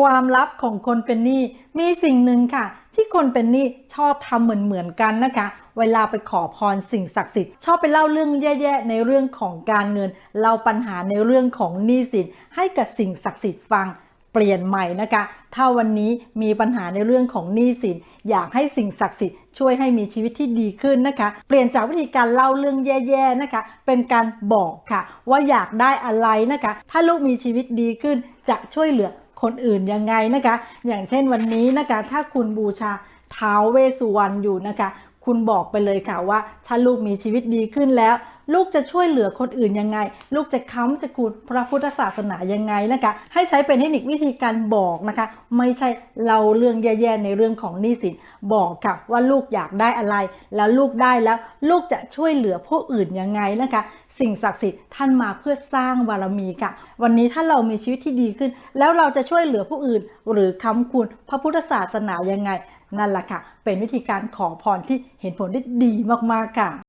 ความลับของคนเป็นหนี้มีสิ่งหนึ่งค่ะ ที่คนเป็นหนี้ชอบทำเหมือนเหมือนกันนะคะ เวลาไปขอพรสิ่งศักดิ์สิทธิ์ชอบไปเล่าเรื่องแย่ๆในเรื่องของการเงินเล่าปัญหาในเรื่องของหนี้สินให้กับสิ่งศักดิ์สิทธิ์ฟังเปลี่ยนใหม่นะคะ ถ้าวันนี้มีปัญหาในเรื่องของหนี้สิน อยากให้สิ่งศักดิ์สิทธิ์ช่วยให้มีชีวิตที่ดีขึ้นนะคะ เปลี่ยนจากวิธีการเล่าเรื่องแย่ๆนะคะ เป็นการบอกค่ะ ว่าอยากได้อะไรนะคะ ถ้าลูกมีชีวิตดีขึ้นจะช่วยเหลือ คนอื่นยังไงนะคะ อย่างเช่นวันนี้นะคะ ถ้าคุณบูชาท้าวเวสุวรรณอยู่นะคะ คุณบอกไปเลยค่ะว่าถ้าลูกมีชีวิตดีขึ้นแล้ว ลูกจะช่วยเหลือคนอื่นยังไง ลูกจะค้ำจะคูณพระพุทธศาสนายังไงนะคะให้ใช้เป็นเทคนิควิธีการบอกนะคะ ไม่ใช่เราเรื่องแย่ๆในเรื่องของหนี้สินบอกค่ะว่าลูกอยากได้อะไร แล้วลูกได้แล้ว ลูกจะช่วยเหลือผู้อื่นยังไงนะคะสิ่งศักดิ์สิทธิ์ท่านมาเพื่อสร้างบารมีค่ะ วันนี้ถ้าเรามีชีวิตที่ดีขึ้น แล้วเราจะช่วยเหลือผู้อื่น หรือค้ำคูณพระพุทธศาสนายังไง นั่นแหละค่ะ เป็นวิธีการขอพรที่เห็นผลได้ดีมากๆค่ะ